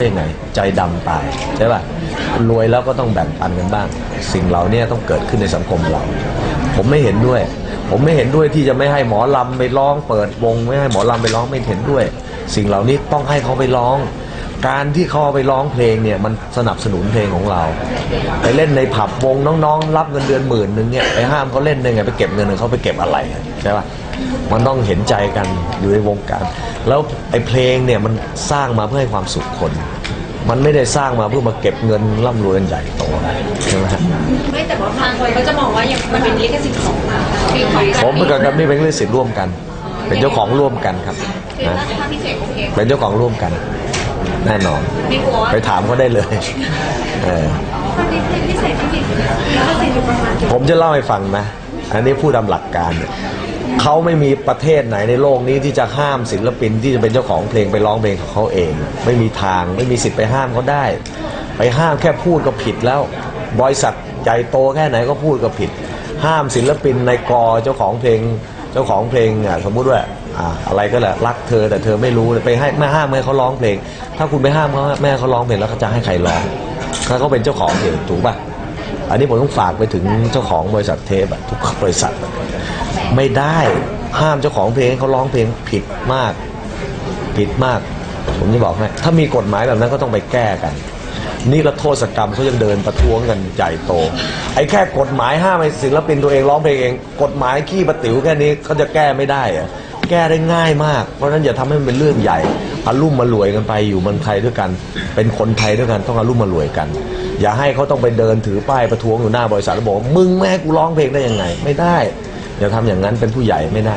ได้ไงใจดำตายใช่ป่ะรวยแล้วก็ต้องแบ่งปันกันบ้าง สิ่งเหล่านี้ต้องเกิดขึ้นในสังคมเรา ผมไม่เห็นด้วย ผมไม่เห็นด้วยที่จะไม่ให้หมอลำไปร้อง เปิดวงไม่ให้หมอลำไปร้องไม่เห็นด้วย สิ่งเหล่านี้ต้องให้เขาไปร้อง การที่เขาเอาไปร้องเพลงเนี่ยมันสนับสนุนเพลงของเรา ไปเล่นในผับวงน้องๆ รับเงินเดือนหมื่นหนึ่งเนี่ยไปห้ามเขาเล่นได้ไงไปเก็บเงินของเขาไปเก็บอะไรใช่ป่ะมันต้องเห็นใจกันอยู่ในวงการ แล้วไอ้เพลงเนี่ยมันสร้างมาเพื่อให้ความสุขคน มันไม่ได้สร้างมาเพื่อมาเก็บเงินร่ำรวยกันใหญ่โตใช่ไหมฮะไม่แต่ว่าบางคนเขาจะมองว่ายังมันเป็นลิขสิทธิ์ของเพลงของผมกับกับนี่เป็นลิขสิทธิ์ร่วมกัน เป็นเจ้าของร่วมกันครับคือนะถ้าพี่เสกโอเคเป็นเจ้าของร่วมกัน แน่นอนไม่กลัวไปถามเขาได้เลยเออตอนนี้เพลงพี่เสกที่ติดลิขสิทธิ์อยู่ประมาณกี่ผมจะเล่าให้ฟังนะ อันนี้พูดตามหลักการเนี่ยเขาไม่มีประเทศไหนในโลกนี้ที่จะห้ามศิลปินที่จะเป็นเจ้าของเพลงไปร้องเพลงของเขาเอง ไม่มีทางไม่มีสิทธิ์ไปห้ามเขาได้ ไปห้ามแค่พูดก็ผิดแล้ว บริษัทใหญ่โตแค่ไหนก็พูดก็ผิด ห้ามศิลปินในกอเจ้าของเพลงเจ้าของเพลงอะสมมุติว่าอ่าอะไรก็แหละรักเธอแต่เธอไม่รู้ไปให้ไม่ห้ามให้เขาร้องเพลง ถ้าคุณไปห้ามเขาแม่เขาร้องเพลงแล้วเขาจะให้ใครร้องถ้าเขาเป็นเจ้าของเพลงถูกป่ะอันนี้ผมต้องฝากไปถึงเจ้าของบริษัทเทปทุกบริษัท ไม่ได้ห้ามเจ้าของเพลงเขาร้องเพลงผิดมาก ผิดมาก ผมจะบอกให้ถ้ามีกฎหมายแบบนั้นก็ต้องไปแก้กัน นี่ละโทษกรรมเขายังเดินประท้วงกันใหญ่โต ไอ้แค่กฎหมายห้ามให้ศิลปินตัวเองร้องเพลงเอง กฎหมายขี้ประติ๋วแค่นี้เขาจะแก้ไม่ได้อะแก้ได้ง่ายมาก เพราะฉะนั้นอย่าทำให้มันเป็นเรื่องใหญ่อารุ่มมารวยกันไปอยู่เมืองไทยด้วยกัน เป็นคนไทยด้วยกันต้องอารุ่มมารวยกัน อย่าให้เขาต้องไปเดินถือป้ายประท้วงอยู่หน้าบริษัทแล้วบอกว่ามึงไม่ให้กูร้องเพลงได้ยังไง ไม่ได้อย่าทำอย่างนั้นเป็นผู้ใหญ่ไม่ได้